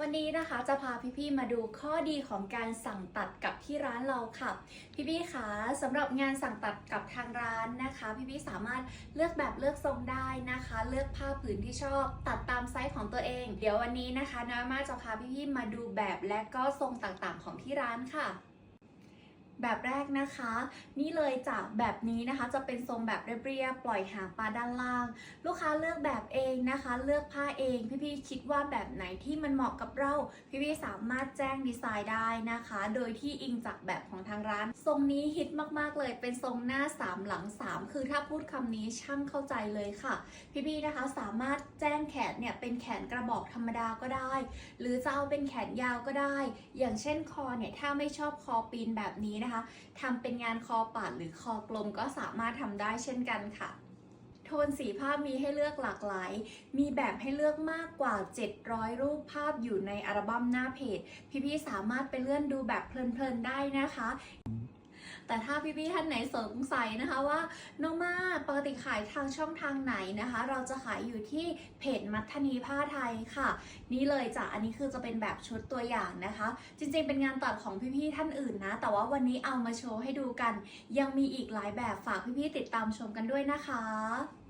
วันนี้นะคะจะพาพี่ๆมาดูข้อดีของการสั่งตัดกับที่ร้านเราค่ะ พี่ๆคะสำหรับงานสั่งตัดกับทางร้านนะคะ พี่ๆสามารถเลือกแบบเลือกทรงได้นะคะ เลือกผ้าผืนที่ชอบ ตัดตามไซส์ของตัวเอง เดี๋ยววันนี้นะคะน้อยมากจะพาพี่ๆมาดูแบบและก็ทรงต่างๆของที่ร้านค่ะ แบบแรกนะคะ นี่เลยจากแบบนี้นะคะจะเป็นทรงแบบเรียบๆปล่อยหางปลาด้านล่าง ลูกค้าเลือกแบบเองนะคะ เลือกผ้าเองพี่ๆคิดว่าแบบไหนที่มันเหมาะกับเรา พี่ๆสามารถแจ้งดีไซน์ได้นะคะ โดยที่อิงจากแบบของทางร้าน ทรงนี้ฮิตมากๆเลยเป็นทรงหน้า3หลัง3คือถ้าพูดคำนี้ช่างเข้าใจเลยค่ะ พี่ๆนะคะสามารถแจ้งแขนเนี่ยเป็นแขนกระบอกธรรมดาก็ได้ หรือจะเอาเป็นแขนยาวก็ได้ อย่างเช่นคอเนี่ยถ้าไม่ชอบคอปีนแบบนี้นะคะทำเป็นงานคอปาดหรือคอกลมก็สามารถทำได้เช่นกันค่ะ โทนสีภาพมีให้เลือกหลากหลาย มีแบบให้เลือกมากกว่า 700 รูปภาพอยู่ในอัลบั้มหน้าเพจ พี่ๆสามารถไปเลื่อนดูแบบเพลินๆได้นะคะ แต่ถ้าพี่ๆท่านไหนสงสัยนะคะว่าน้องมาปกติขายทางช่องทางไหนนะคะ เราจะขายอยู่ที่เพจมัทนีผ้าไทยค่ะ นี่เลยจ้ะอันนี้คือจะเป็นแบบชุดตัวอย่างนะคะ จริงๆเป็นงานตัดของพี่ๆท่านอื่นนะ แต่ว่าวันนี้เอามาโชว์ให้ดูกัน ยังมีอีกหลายแบบฝากพี่ๆติดตามชมกันด้วยนะคะ